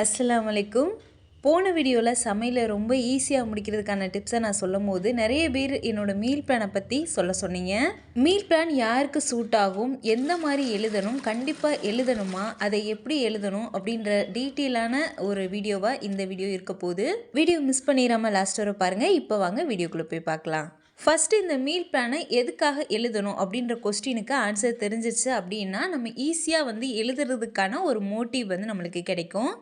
அஸ்லாம் வலைக்கும் போன வீடியோவில் சமையலை ரொம்ப ஈஸியாக முடிக்கிறதுக்கான டிப்ஸை நான் சொல்லும் போது நிறைய பேர் என்னோட மீல் பிளானை பற்றி சொல்ல சொன்னீங்க. மீல் பிளான் யாருக்கு சூட் ஆகும்? எந்த மாதிரி எழுதணும்? கண்டிப்பாக எழுதணுமா? அதை எப்படி எழுதணும்? அப்படின்ற டீட்டெயிலான ஒரு வீடியோவாக இந்த வீடியோ இருக்க போகுது. வீடியோ மிஸ் பண்ணிடாமல் லாஸ்ட் வர பாருங்கள் இப்போ வாங்க வீடியோக்குள்ளே போய் பார்க்கலாம். ஃபஸ்ட்டு இந்த மீல் பிளானை எதுக்காக எழுதணும்? அப்படின்ற கொஸ்டினுக்கு ஆன்சர் தெரிஞ்சிச்சு அப்படின்னா நம்ம ஈஸியாக வந்து எழுதுறதுக்கான ஒரு மோட்டிவ் வந்து நம்மளுக்கு கிடைக்கும்.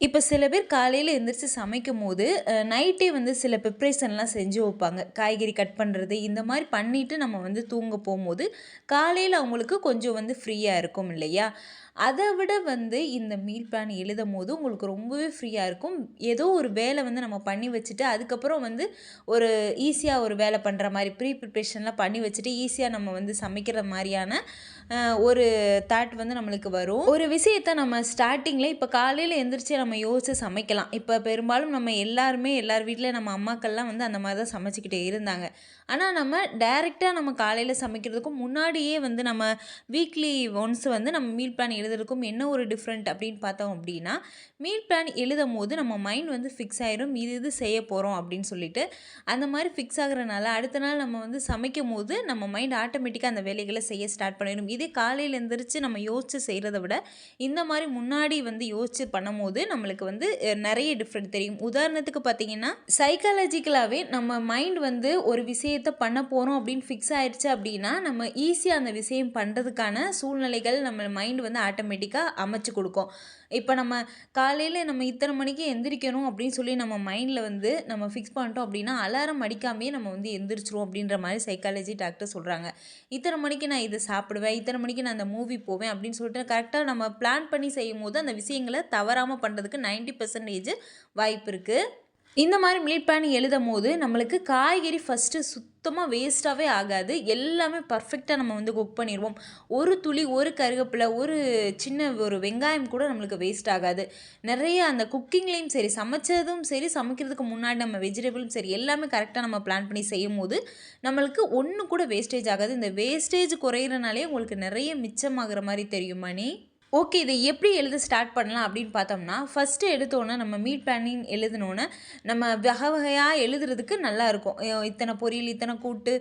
இப்போ சில பேர் காலையில் எழுந்திரிச்சு சமைக்கும் போது நைட்டே வந்து சில ப்ரிப்ரேஷன்லாம் செஞ்சு வைப்பாங்க. காய்கறி கட் பண்ணுறது இந்த மாதிரி பண்ணிவிட்டு நம்ம வந்து தூங்க போகும்போது காலையில் அவங்களுக்கு கொஞ்சம் வந்து ஃப்ரீயாக இருக்கும் இல்லையா? அதை விட வந்து இந்த மீல் பிளான் எழுதும் போது உங்களுக்கு ரொம்பவே ஃப்ரீயாக இருக்கும். ஏதோ ஒரு வேலை வந்து நம்ம பண்ணி வச்சுட்டு அதுக்கப்புறம் வந்து ஒரு ஈஸியாக ஒரு வேலை பண்ணுற மாதிரி ப்ரீ ப்ரிப்ரேஷன்லாம் பண்ணி வச்சுட்டு ஈஸியாக நம்ம வந்து சமைக்கிற மாதிரியான ஒரு தாட் வந்து நம்மளுக்கு வரும். ஒரு விஷயத்த நம்ம ஸ்டார்டிங்கில் இப்போ காலையில் எந்திரிச்சு நம்ம யோசிச்சு சமைக்கலாம். இப்போ பெரும்பாலும் நம்ம எல்லாருமே எல்லார் வீட்டில் நம்ம அம்மாக்கள்லாம் வந்து அந்த மாதிரி தான் சமைச்சிக்கிட்டே இருந்தாங்க. ஆனால் நம்ம டைரெக்டாக நம்ம காலையில் சமைக்கிறதுக்கும் முன்னாடியே வந்து நம்ம வீக்லி ஒன்ஸ் வந்து நம்ம மீல் பிளான் எழுதுறதுக்கும் என்ன ஒரு டிஃப்ரெண்ட் அப்படின்னு பார்த்தோம் அப்படின்னா மீல் பிளான் எழுதும் போது நம்ம மைண்ட் வந்து ஃபிக்ஸ் ஆயிரும். இது இது செய்ய போகிறோம் அப்படின்னு சொல்லிட்டு அந்த மாதிரி ஃபிக்ஸ் ஆகுறனால அடுத்த நாள் நம்ம வந்து சமைக்கும் போது நம்ம மைண்ட் ஆட்டோமேட்டிக்காக அந்த வேலைகளை செய்ய ஸ்டார்ட் பண்ணிடும் இதே காலையில் எழுந்திரிச்சு நம்ம யோசிச்சு செய்கிறத விட இந்த மாதிரி முன்னாடி வந்து யோசிச்சு பண்ணும் போது நம்மளுக்கு வந்து நிறைய டிஃப்ரெண்ட் தெரியும். உதாரணத்துக்கு பார்த்தீங்கன்னா சைக்காலஜிக்கலாகவே நம்ம மைண்ட் வந்து ஒரு விஷயம் விஷயத்தை பண்ண போகிறோம் அப்படின்னு ஃபிக்ஸ் ஆயிடுச்சு அப்படின்னா நம்ம ஈஸியாக அந்த விஷயம் பண்ணுறதுக்கான சூழ்நிலைகள் நம்ம மைண்ட் வந்து ஆட்டோமேட்டிக்காக அமைச்சு கொடுக்கும். இப்போ நம்ம காலையில் நம்ம இத்தனை மணிக்கு எந்திரிக்கணும் அப்படின்னு சொல்லி நம்ம மைண்டில் வந்து நம்ம ஃபிக்ஸ் பண்ணிட்டோம் அப்படின்னா அலாரம் அடிக்காமே நம்ம வந்து எந்திரிச்சிரும் அப்படின்ற மாதிரி சைக்காலஜி டாக்டர் சொல்கிறாங்க இத்தனை மணிக்கு நான் இதை சாப்பிடுவேன் இத்தனை மணிக்கு நான் அந்த மூவி போவேன் அப்படின்னு சொல்லிட்டு கரெக்டாக நம்ம பிளான் பண்ணி செய்யும் போது அந்த விஷயங்களை தவறாமல் பண்ணுறதுக்கு நைன்ட்டி பர்சன்டேஜ் வாய்ப்பு இருக்குது இந்த மாதிரி மீட் பண்ணி எழுதும் போது நம்மளுக்கு காய்கறி ஃபஸ்ட்டு சுத்தமாக வேஸ்ட்டாகவே ஆகாது. எல்லாமே பர்ஃபெக்டாக நம்ம வந்து குக் பண்ணிடுவோம் ஒரு துளி ஒரு கருவேப்பிலை ஒரு சின்ன ஒரு வெங்காயம் கூட நம்மளுக்கு வேஸ்ட் ஆகாது. நிறைய அந்த குக்கிங்லேயும் சரி சமைச்சதும் சரி சமைக்கிறதுக்கு முன்னாடி நம்ம வெஜிடபிளும் சரி எல்லாமே கரெக்டாக நம்ம பிளான் பண்ணி செய்யும் போது நம்மளுக்கு ஒன்று கூட வேஸ்டேஜ் ஆகாது. இந்த வேஸ்டேஜ் குறையிறனாலே உங்களுக்கு நிறைய மிச்சமாகிற மாதிரி தெரியுமா நீ? ஓகே இதை எப்படி எழுத ஸ்டார்ட் பண்ணலாம் அப்படின்னு பார்த்தோம்னா ஃபஸ்ட்டு எடுத்தோன்னே நம்ம மீட் பிளானிங் எழுதினோன்னே நம்ம வகை வகையாக எழுதுறதுக்கு நல்லாயிருக்கும் இத்தனை பொரியல் இத்தனை கூட்டு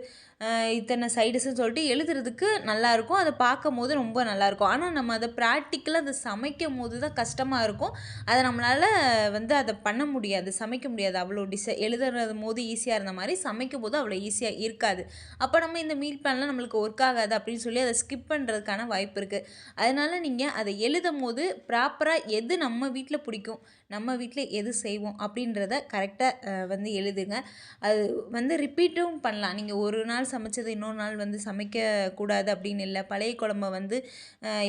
இத்தனை சைடுஸ்ன்னு சொல்லிட்டு எழுதுறதுக்கு நல்லாயிருக்கும். அதை பார்க்கும் போது ரொம்ப நல்லாயிருக்கும். ஆனால் நம்ம அதை ப்ராக்டிக்கலாக அதை சமைக்கும் போது தான் கஷ்டமாக இருக்கும். அதை நம்மளால் வந்து அதை பண்ண முடியாது சமைக்க முடியாது. அவ்வளோ டிச எழுதுறது போது ஈஸியாக இருந்த மாதிரி சமைக்கும் போது அவ்வளோ ஈஸியாக இருக்காது. அப்போ நம்ம இந்த மீல் பிளான்லாம் நம்மளுக்கு ஒர்க் ஆகாது அப்படின்னு சொல்லி அதை ஸ்கிப் பண்ணுறதுக்கான வாய்ப்பு இருக்குது அதனால் நீங்கள் அதை எழுதும் போது ப்ராப்பராக எது நம்ம வீட்டில் பிடிக்கும் நம்ம வீட்டில் எது செய்வோம் அப்படின்றத கரெக்டாக வந்து எழுதுங்க. அது வந்து ரிப்பீட்டும் பண்ணலாம். நீங்கள் ஒரு நாள் சமைச்சது இன்னொரு நாள் வந்து சமைக்கக்கூடாது அப்படின்னு இல்லை. பழைய குழம்ப வந்து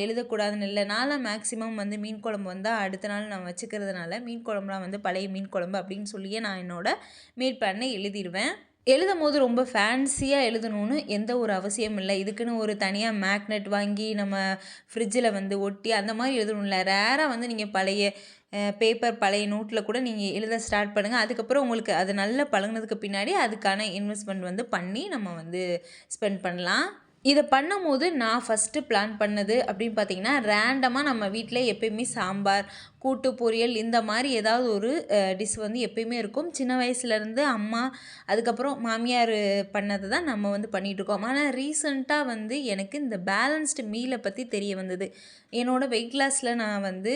எழுதக்கூடாதுன்னு இல்லை. நாளாக மேக்ஸிமம் வந்து மீன் குழம்பு வந்தால் அடுத்த நாள் நான் வச்சுக்கிறதுனால மீன் குழம்புலாம் வந்து பழைய மீன் குழம்பு அப்படின்னு சொல்லியே நான் என்னோடய மீட் பண்ண எழுதிடுவேன் எழுதும் போது ரொம்ப ஃபேன்சியாக எழுதணும்னு எந்த ஒரு அவசியம் இல்லை. இதுக்குன்னு ஒரு தனியாக மேக்னெட் வாங்கி நம்ம ஃப்ரிட்ஜில் வந்து ஒட்டி அந்த மாதிரி எழுதணும்ல. ரேராக வந்து நீங்கள் பழைய பேப்பர் பழைய நோட்டில் கூட நீங்கள் எழுத ஸ்டார்ட் பண்ணுங்கள் அதுக்கப்புறம் உங்களுக்கு அது நல்லா பழகினதுக்கு பின்னாடி அதுக்கான இன்வெஸ்ட்மெண்ட் வந்து பண்ணி நம்ம வந்து ஸ்பெண்ட் பண்ணலாம். இதை பண்ணும்போது நான் ஃபஸ்ட்டு பிளான் பண்ணது அப்படின்னு பார்த்தீங்கன்னா ரேண்டமாக நம்ம வீட்டில் எப்பயுமே சாம்பார் கூட்டு பொரியல் இந்த மாதிரி ஏதாவது ஒரு டிஷ் வந்து எப்பயுமே இருக்கும். சின்ன வயசுலேருந்து அம்மா அதுக்கப்புறம் மாமியார் பண்ணதை தான் நம்ம வந்து பண்ணிகிட்ருக்கோம் ஆனால் ரீசண்டாக வந்து எனக்கு இந்த பேலன்ஸ்டு மீலை பற்றி தெரிய வந்தது. என்னோடய வெயிட் லாஸில் நான் வந்து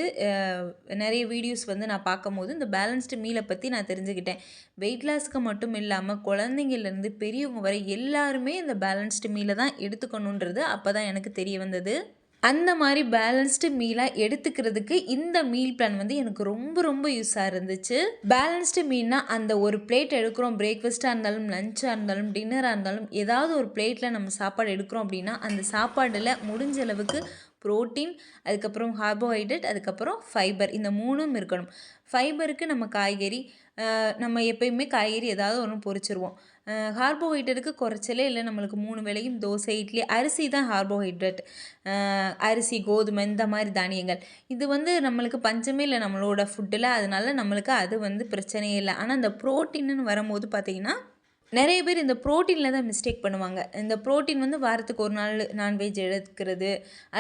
நிறைய வீடியோஸ் வந்து நான் பார்க்கும் போது இந்த பேலன்ஸ்டு மீலை பற்றி நான் தெரிஞ்சுக்கிட்டேன். வெயிட் லாஸ்க்கு மட்டும் இல்லாமல் குழந்தைங்கள்லேருந்து பெரியவங்க வரை எல்லாருமே இந்த பேலன்ஸ்டு மீலை தான் எடுத்துக்கணுன்றது அப்போ தான் எனக்கு தெரிய வந்தது. அந்த மாதிரி பேலன்ஸ்டு மீலாக எடுத்துக்கிறதுக்கு இந்த மீல் பிளான் வந்து எனக்கு ரொம்ப ரொம்ப யூஸாக இருந்துச்சு. பேலன்ஸ்டு மீல்னா அந்த ஒரு பிளேட் எடுக்கிறோம் பிரேக்ஃபாஸ்ட்டாக இருந்தாலும் லஞ்சாக இருந்தாலும் டின்னராக இருந்தாலும் ஏதாவது ஒரு பிளேட்டில் நம்ம சாப்பாடு எடுக்கிறோம் அப்படின்னா அந்த சாப்பாடில் முடிஞ்ச அளவுக்கு ப்ரோட்டீன் அதுக்கப்புறம் கார்போஹைட்ரேட் அதுக்கப்புறம் ஃபைபர் இந்த மூணும் இருக்கணும். ஃபைபருக்கு நம்ம காய்கறி நம்ம எப்பயுமே காய்கறி ஏதாவது ஒன்று பொறிச்சிருவோம் கார்போஹைட்ரேட்டுக்கு குறைச்சலே இல்லை. நம்மளுக்கு மூணு வேளையும் தோசை இட்லி அரிசி தான் கார்போஹைட்ரேட். அரிசி கோதுமை இந்த மாதிரி தானியங்கள். இது வந்து நம்மளுக்கு பஞ்சமே இல்லை நம்மளோட ஃபுட்டில் அதனால நம்மளுக்கு அது வந்து பிரச்சனையே இல்லை. ஆனால் இந்த ப்ரோட்டீன்னு வரும்போது பார்த்திங்கன்னா நிறைய பேர் இந்த ப்ரோட்டீனில் தான் மிஸ்டேக் பண்ணுவாங்க. இந்த ப்ரோட்டீன் வந்து வாரத்துக்கு ஒரு நாள் நான்வெஜ் எடுக்கிறது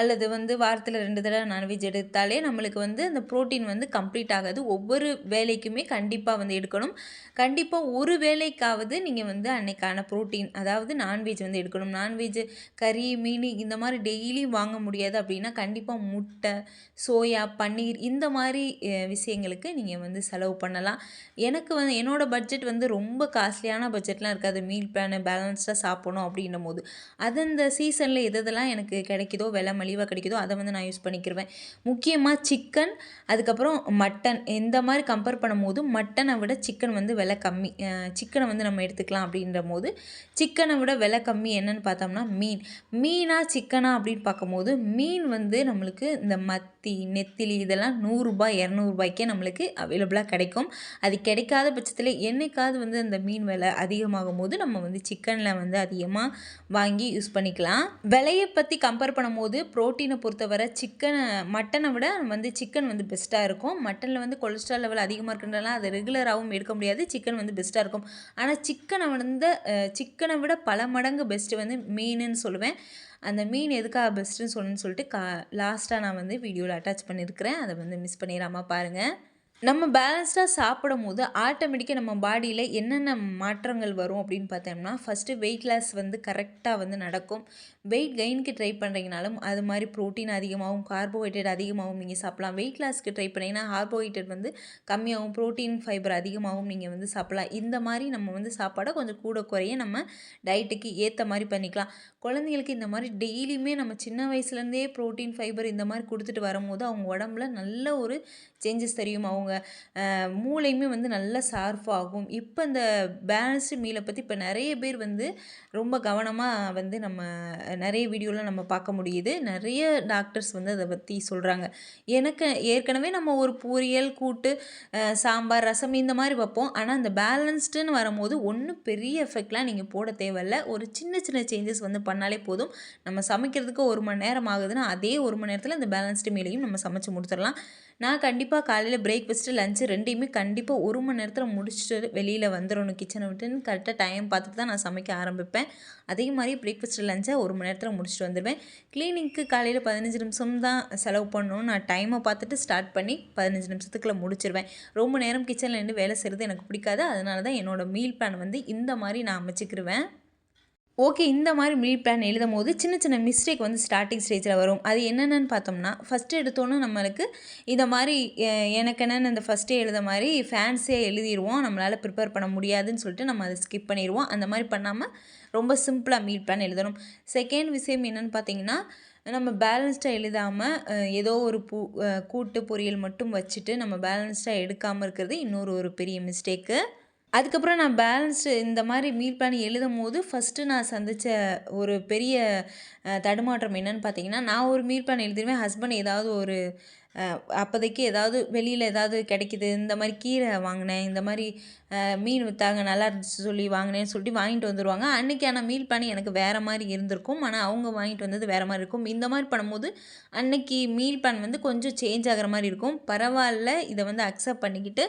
அல்லது வந்து வாரத்தில் ரெண்டு தடவை நான்வெஜ் எடுத்தாலே நம்மளுக்கு வந்து அந்த ப்ரோட்டீன் வந்து கம்ப்ளீட் ஆகாது. ஒவ்வொரு வேலைக்குமே கண்டிப்பாக வந்து எடுக்கணும். கண்டிப்பாக ஒரு வேலைக்காவது நீங்கள் வந்து அன்னைக்கான ப்ரோட்டீன் அதாவது நான்வெஜ் வந்து எடுக்கணும். நான்வெஜ் கறி மீன் இந்த மாதிரி டெய்லி வாங்க முடியாது அப்படின்னா கண்டிப்பாக முட்டை சோயா பன்னீர் இந்த மாதிரி விஷயங்களுக்கு நீங்கள் வந்து செலவு பண்ணலாம். எனக்கு வந்து என்னோடய பட்ஜெட் வந்து ரொம்ப காஸ்ட்லியான பட்ஜெட் டயட்லாம் இருக்காது. மீல் பிளான் பேலன்ஸ்டாக சாப்பிடணும் அப்படின்னும் போது அது அந்த சீசனில் எது எதெல்லாம் எனக்கு கிடைக்குதோ விலை மலிவாக கிடைக்குதோ அதை வந்து நான் யூஸ் பண்ணிக்கிருவேன். முக்கியமாக சிக்கன் அதுக்கப்புறம் மட்டன் இந்த மாதிரி கம்பேர் பண்ணும்போது மட்டனை விட சிக்கன் வந்து விலை கம்மி. சிக்கனை வந்து நம்ம எடுத்துக்கலாம் அப்படின்ற போது சிக்கனை விட விலை கம்மி என்னன்னு பார்த்தோம்னா மீன். மீனாக சிக்கனா அப்படின்னு பார்க்கும்போது மீன் வந்து நம்மளுக்கு இந்த மத்தி நெத்திலி இதெல்லாம் நூறுரூபா இரநூறுபாய்க்கே நம்மளுக்கு அவைலபிளாக கிடைக்கும். அது கிடைக்காத பட்சத்தில் என்னைக்காவது வந்து அந்த மீன் விலை அதிகமாகும் போது நம்ம வந்து சிக்கனில் வந்து அதிகமாக வாங்கி யூஸ் பண்ணிக்கலாம். விலையை பற்றி கம்பேர் பண்ணும்போது ப்ரோட்டீனை பொறுத்தவரை சிக்கனை மட்டனை விட வந்து சிக்கன் வந்து பெஸ்ட்டாக இருக்கும். மட்டனில் வந்து கொலஸ்ட்ரால் லெவல் அதிகமாக இருக்குன்றனால அது ரெகுலராகவும் எடுக்க முடியாது. சிக்கன் வந்து பெஸ்ட்டாக இருக்கும். ஆனால் சிக்கனை வந்து சிக்கனை விட பல மடங்கு பெஸ்ட்டு வந்து மீனுன்னு சொல்லுவேன். அந்த மீன் எதுக்காக பெஸ்ட்டுன்னு சொல்லணும்னு சொல்லிட்டு கா லாஸ்ட்டாக நான் வந்து வீடியோவில் அட்டாச் பண்ணியிருக்கிறேன். அதை வந்து மிஸ் பண்ணிடாமல் பாருங்கள் நம்ம பேலன்ஸ்டாக சாப்பிடும் போது ஆட்டோமேட்டிக்காக நம்ம பாடியில் என்னென்ன மாற்றங்கள் வரும் அப்படின்னு பார்த்தோம்னா ஃபஸ்ட்டு வெயிட் லாஸ் வந்து கரெக்டாக வந்து நடக்கும். வெயிட் கெயினுக்கு ட்ரை பண்ணுறீங்கனாலும் அது மாதிரி ப்ரோட்டீன் அதிகமாகவும் கார்போஹைட்ரேட் அதிகமாகவும் நீங்கள் சாப்பிட்லாம். வெயிட் லாஸ்க்கு ட்ரை பண்ணிங்கன்னா கார்போஹைட்ரேட் வந்து கம்மியாகவும் ப்ரோட்டீன் ஃபைபர் அதிகமாகவும் நீங்கள் வந்து சாப்பிட்லாம். இந்த மாதிரி நம்ம வந்து சாப்பாடை கொஞ்சம் கூட குறைய நம்ம டயட்டுக்கு ஏற்ற மாதிரி பண்ணிக்கலாம். குழந்தைங்களுக்கு இந்த மாதிரி டெய்லியுமே நம்ம சின்ன வயசுலேருந்தே ப்ரோட்டீன் ஃபைபர் இந்த மாதிரி கொடுத்துட்டு வரும்போது அவங்க உடம்புல நல்ல ஒரு சேஞ்சஸ் தெரியும். அவங்க அவங்க மூளையுமே வந்து நல்லா சார்ஃப் ஆகும் இப்போ இந்த பேலன்ஸ்டு மீலை பற்றி இப்போ நிறைய பேர் வந்து ரொம்ப கவனமாக வந்து நம்ம நிறைய வீடியோவில் நம்ம பார்க்க முடியுது. நிறைய டாக்டர்ஸ் வந்து அதை பற்றி சொல்கிறாங்க எனக்கு ஏற்கனவே நம்ம ஒரு பொரியல் கூட்டு சாம்பார் ரசம் இந்த மாதிரி வைப்போம். ஆனால் அந்த பேலன்ஸ்டுன்னு வரும்போது ஒன்றும் பெரிய எஃபெக்ட்லாம் நீங்கள் போட தேவையில்ல. ஒரு சின்ன சின்ன சேஞ்சஸ் வந்து பண்ணாலே போதும். நம்ம சமைக்கிறதுக்கு ஒரு மணி நேரம் ஆகுதுன்னா அதே ஒரு மணி நேரத்தில் அந்த பேலன்ஸ்டு மீலையும் நம்ம சமைச்சு முடிச்சிடலாம். நான் கண்டிப்பாக காலையில் பிரேக்ஃபாஸ்ட்டு லஞ்சு ரெண்டையுமே கண்டிப்பாக ஒரு மணி நேரத்தில் முடிச்சுட்டு வெளியில் வந்துடணும் கிச்சனை விட்டுன்னு கரெக்டாக டைம் பார்த்துட்டு தான் நான் சமைக்க ஆரம்பிப்பேன். அதே மாதிரி பிரேக்ஃபாஸ்ட்டு லஞ்சை ஒரு மணி நேரத்தில் முடிச்சுட்டு வந்துடுவேன் க்ளீனிங்க்கு காலையில் பதினஞ்சு நிமிஷம் தான் செலவு பண்ணணும். நான் டைமை பார்த்துட்டு ஸ்டார்ட் பண்ணி பதினஞ்சு நிமிஷத்துக்குள்ளே முடிச்சிருவேன். ரொம்ப நேரம் கிச்சனில் நின்று வேலை செய்கிறது எனக்கு பிடிக்காது. அதனால தான் என்னோடய மீல் பிளான் வந்து இந்த மாதிரி நான் அமைச்சிக்கிருவேன். ஓகே இந்த மாதிரி மீல் பிளான் எழுதும் போது சின்ன சின்ன மிஸ்டேக் வந்து ஸ்டார்டிங் ஸ்டேஜில் வரும். அது என்னென்னு பார்த்தோம்னா ஃபஸ்ட்டு எடுத்தோன்னே நம்மளுக்கு இந்த மாதிரி எனக்கு என்னென்னு இந்த ஃபஸ்ட்டே எழுத மாதிரி ஃபேன்ஸியாக எழுதிடுவோம் நம்மளால் ப்ரிப்பேர் பண்ண முடியாதுன்னு சொல்லிட்டு நம்ம அதை ஸ்கிப் பண்ணிடுவோம் அந்த மாதிரி பண்ணாமல் ரொம்ப சிம்பிளாக மீல் பிளான் எழுதணும். செகண்ட் விஷயம் என்னென்னு பார்த்தீங்கன்னா நம்ம பேலன்ஸ்டாக எழுதாமல் ஏதோ ஒரு பூ கூட்டு பொரியல் மட்டும் வச்சுட்டு நம்ம பேலன்ஸ்டாக எடுக்காமல் இருக்கிறது இன்னொரு ஒரு பெரிய மிஸ்டேக்கு அதுக்கப்புறம் நான் பேலன்ஸ்டு இந்த மாதிரி மீல் பிளான் எழுதும் போது ஃபஸ்ட்டு நான் சந்தித்த ஒரு பெரிய தடுமாற்றம் என்னன்னு பார்த்தீங்கன்னா நான் ஒரு மீல் பிளான் எழுதிடுவேன் ஹஸ்பண்ட் ஏதாவது ஒரு அப்போதைக்கு ஏதாவது வெளியில் ஏதாவது கிடைக்குது இந்த மாதிரி கீரை வாங்கினேன் இந்த மாதிரி மீன் விற்றாங்க நல்லா இருந்துச்சு சொல்லி வாங்கினேன்னு சொல்லிட்டு வாங்கிட்டு வந்துடுவாங்க அன்றைக்கான மீல் பிளான் எனக்கு வேறு மாதிரி இருந்திருக்கும். ஆனால் அவங்க வாங்கிட்டு வந்தது வேறு மாதிரி இருக்கும். இந்த மாதிரி பண்ணும்போது அன்னைக்கு மீல் பிளான் வந்து கொஞ்சம் சேஞ்ச் ஆகிற மாதிரி இருக்கும். பரவாயில்ல இதை வந்து அக்செப்ட் பண்ணிக்கிட்டு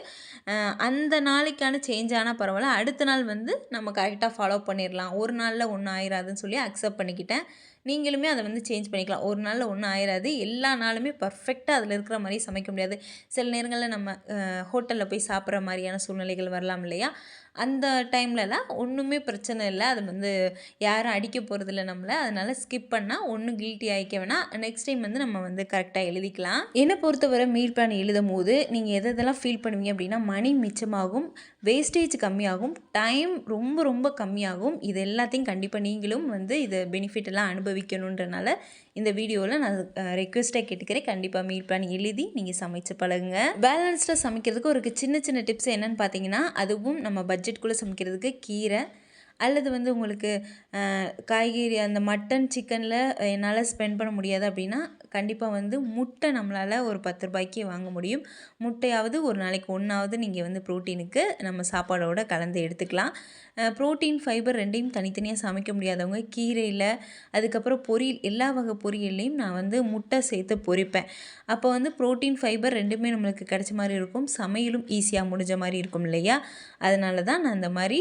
அந்த நாளைக்கான சேஞ்ச் ஆனால் பரவாயில்ல. அடுத்த நாள் வந்து நம்ம கரெக்டாக ஃபாலோ பண்ணிடலாம் ஒரு நாளில் ஒன்றும் ஆயிராதுன்னு சொல்லி அக்செப்ட் பண்ணிக்கிட்டேன். நீங்களுமே அதை வந்து சேஞ்ச் பண்ணிக்கலாம். ஒரு நாளில் ஒன்றும் ஆயிராது. எல்லா நாளுமே பர்ஃபெக்டாக அதில் இருக்கிற மாதிரி சமைக்க முடியாது. சில நேரங்களில் நம்ம ஹோட்டலில் போய் சாப்பிட்ற மாதிரியான சூழ்நிலைகள் வரலாம் இல்லையா? அந்த டைம்லலாம் ஒன்றுமே பிரச்சனை இல்லை. அது வந்து யாரும் அடிக்க போகிறதில்ல நம்மளை. அதனால் ஸ்கிப் பண்ணால் ஒன்றும் கில்ட்டி ஆகிக்க வேணாம் நெக்ஸ்ட் டைம் வந்து நம்ம வந்து கரெக்டாக எழுதிக்கலாம். என்னை பொறுத்தவரை மீல் பிளான் எழுதும் போது நீங்கள் எது எதெல்லாம் ஃபீல் பண்ணுவீங்க அப்படின்னா மணி மிச்சமாகும் வேஸ்டேஜ் கம்மியாகும் டைம் ரொம்ப ரொம்ப கம்மியாகும். இது எல்லாத்தையும் கண்டிப்பாக நீங்களும் வந்து இதை பெனிஃபிட் எல்லாம் அனுபவிக்கணுன்றனால இந்த வீடியோவில் நான் ரெக்வெஸ்ட்டாக கேட்டுக்கிறேன். கண்டிப்பாக மீல் பிளான் எழுதி நீங்கள் சமைச்சு பழகுங்க. பேலன்ஸ்டாக சமைக்கிறதுக்கு ஒரு சின்ன சின்ன டிப்ஸ் என்னன்னு பார்த்தீங்கன்னா அதுவும் நம்ம பட்ஜெட்குள்ளே சமைக்கிறதுக்கு கீரை அல்லது வந்து உங்களுக்கு காய்கறி அந்த மட்டன் சிக்கனில் என்னால் ஸ்பெண்ட் பண்ண முடியாது அப்படின்னா கண்டிப்பாக வந்து முட்டை நம்மளால் ஒரு பத்து ரூபாய்க்கு வாங்க முடியும். முட்டையாவது ஒரு நாளைக்கு ஒன்றாவது நீங்கள் வந்து ப்ரோட்டீனுக்கு நம்ம சாப்பாடோட கலந்து எடுத்துக்கலாம். ப்ரோட்டீன் ஃபைபர் ரெண்டையும் தனித்தனியாக சமைக்க முடியாதவங்க கீரையில் அதுக்கப்புறம் பொரியல் எல்லா வகை பொரியல்லையும் நான் வந்து முட்டை சேர்த்து பொரிப்பேன். அப்போ வந்து ப்ரோட்டீன் ஃபைபர் ரெண்டுமே நம்மளுக்கு கிடைச்ச மாதிரி இருக்கும். சமையலும் ஈஸியாக முடிஞ்ச மாதிரி இருக்கும் இல்லையா? அதனால தான் நான் அந்த மாதிரி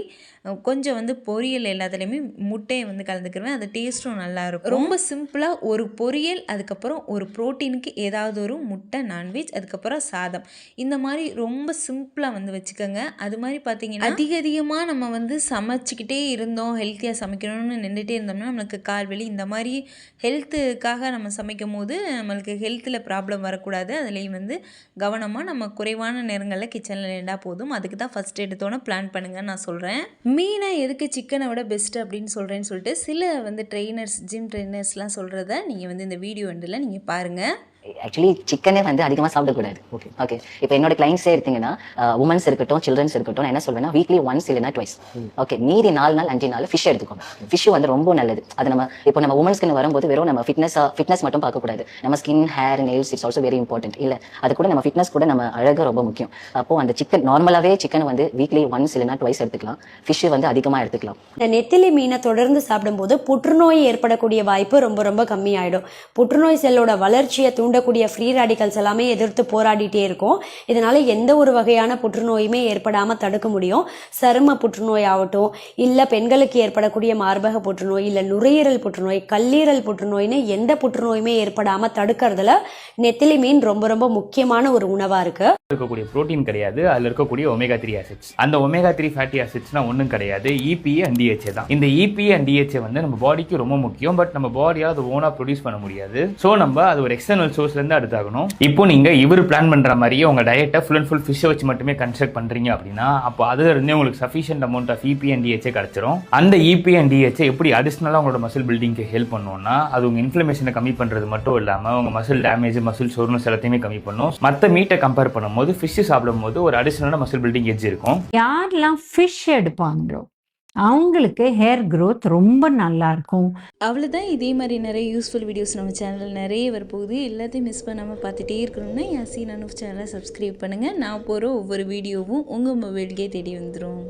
கொஞ்சம் வந்து பொரியல் எல்லாத்துலேயுமே முட்டையை வந்து கலந்துக்கிருவேன். அது டேஸ்ட்டும் நல்லா இருக்கும். ரொம்ப சிம்பிளாக ஒரு பொரியல் அதுக்கப்புறம் ஒரு ப்ரோட்டீனுக்கு ஏதாவது ஒரு முட்டை நான்வெஜ் அதுக்கப்புறம் சாதம். இந்த மாதிரி ரொம்ப சிம்பிளாக வந்து வச்சுக்கோங்க. அது மாதிரி பார்த்தீங்கன்னா அதிக அதிகமாக நம்ம வந்து சமைச்சிக்கிட்டே இருந்தோம் ஹெல்த்தியாக சமைக்கணும்னு நின்றுட்டே இருந்தோம்னா நம்மளுக்கு கால் வலி இந்த மாதிரி ஹெல்த்துக்காக நம்ம சமைக்கும் போது நம்மளுக்கு ஹெல்த்தில் ப்ராப்ளம் வரக்கூடாது. அதுலேயும் வந்து கவனமாக நம்ம குறைவான நேரங்களில் கிச்சனில் நின்றா போதும். அதுக்கு தான் ஃபஸ்ட் எடுத்தோன்னே பிளான் பண்ணுங்கன்னு நான் சொல்கிறேன் மீனை எதுக்கு சிக்கனை விட பெஸ்ட்டு அப்படின்னு சொல்கிறேன்னு சொல்லிட்டு சில வந்து ட்ரெயினர்ஸ் ஜிம் ட்ரெயினர்ஸ்லாம் சொல்கிறத நீங்கள் வந்து இந்த வீடியோ எண்டில் நீங்கள் நீங்கள் பாருங்கள் ஆக்சுவலி சிக்கனே வந்து அதிகமாக சாப்பிடக்கூடாது. ஓகே ஓகே இப்போ என்னோட கிளைண்ட்ஸே எடுத்தீங்கன்னா உமன்ஸ் இருக்கட்டும் சில்ட்ரன்ஸ் இருக்கட்டும் நான் என்ன சொல்வேன்னா வீக்லி ஒன்ஸ் இல்லைனா ட்வைஸ் ஓகே மீதி நாலு நாள் அஞ்சு நாள் ஃபிஷ் எடுத்துக்கோங்க. ஃபிஷ் வந்து ரொம்ப நல்லது. அது நம்ம இப்போ நம்ம உமன்ஸ்க்கு வரும்போது வெறும் நம்ம ஃபிட்னஸ் ஃபிட்னஸ் மட்டும் பார்க்கக்கூடாது. நம்ம skin hair nails it's also very important இல்லை அது கூட நம்ம ஃபிட்னஸ் கூட நம்ம அழகாக ரொம்ப முக்கியம். அப்போ அந்த சிக்கன் நார்மலாகவே சிக்கன் வந்து வீக்லி ஒன்ஸ் இல்லைனா ட்வைஸ் எடுத்துக்கலாம். ஃபிஷ் வந்து அதிகமாக எடுத்துக்கலாம். இந்த நெத்திலி மீனை தொடர்ந்து சாப்பிடும்போது புற்றுநோய் ஏற்படக்கூடிய வாய்ப்பு ரொம்ப ரொம்ப கம்மியாயிடும். புற்றுநோய் செல்லோட வளர்ச்சியை தூண்டக்கூடிய ஃப்ரீ ரேடிக்கல்ஸ் எல்லாமே எதிர்த்து போராடிட்டே இருக்கும். இதனால எந்த ஒரு வகையான புற்றுநோயுமே ஏற்படாமல் தடுக்க முடியும். சரும புற்றுநோய் ஆகட்டும் இல்லை பெண்களுக்கு ஏற்படக்கூடிய மார்பக புற்றுநோய் இல்லை நுரையீரல் புற்றுநோய் கல்லீரல் புற்றுநோய்னு எந்த புற்றுநோயுமே ஏற்படாமல் தடுக்கிறதுல நெத்திலி மீன் ரொம்ப ரொம்ப முக்கியமான ஒரு உணவாக இருக்குது இருக்கக்கூடிய புரோட்டீன் கிடையாது. அதில் இருக்கக்கூடிய ஒமேகா த்ரீ ஆசிட்ஸ் அந்த ஒமேகா த்ரீ ஃபேட்டி ஆசிட்ஸ்னா ஒன்றும் கிடையாது. இபிஏ அண்ட் டிஹெச்ஏ தான். இந்த இபிஏ அண்ட் டிஹெச்ஏ வந்து நம்ம பாடிக்கு ரொம்ப முக்கியம். பட் நம்ம பாடியால் அது ஓனாக ப்ரொடியூஸ் பண்ண முடியாது. ஸோ நம்ம அது ஒரு எக்ஸ்டர்னல் சோர்ஸ்ல இருந்து எடுத்தாகணும் இப்போ நீங்க இவர் பிளான் பண்ணுற மாதிரியே உங்க டயட்டை ஃபுல் அண்ட் ஃபுல் ஃபிஷ்ஷை வச்சு மட்டுமே கன்ஸ்ட்ரக்ட் பண்ணுறீங்க அப்படின்னா அப்போ அதுல இருந்தே உங்களுக்கு sufficient amount of EP and DHA கிடைச்சிரும். அந்த இபி அண்ட் டிஹெச்ஏ எப்படி அடிஷ்னலாக உங்களோட மசில் பில்டிங்க்கு ஹெல்ப் பண்ணுவோம்னா அது உங்கள் இன்ஃப்ளமேஷனை கம்மி பண்ணுறது மட்டும் இல்லாமல் உங்கள் மசில் டேமேஜ் மசில் சோர்னஸ் எல்லாத்தையுமே கம்மி பண்ணும். மற்ற மீட்டை கம்பேர் பண்ணும்போது ஃபிஷ் சாப்பிடும்போது ஒரு அடிஷ்னலான மசில் பில்டிங் எட்ஜ் இருக்கும். யாரெல்லாம் ஃபிஷ் எடுப்பாங்களோ அவங்களுக்கு ஹேர் growth ரொம்ப நல்லா இருக்கும். அவ்வளோதான் இதே மாதிரி நிறைய யூஸ்ஃபுல் வீடியோஸ் நம்ம சேனலில் நிறைய வரப்போகுது. எல்லாத்தையும் மிஸ் பண்ணாமல் பார்த்துட்டே இருக்கணும்னா யாசி நானூஃப் சேனலை சப்ஸ்கிரைப் பண்ணுங்கள் நான் போகிற ஒவ்வொரு வீடியோவும் உங்கள் மொபைலுக்கே தேடி வந்துடும்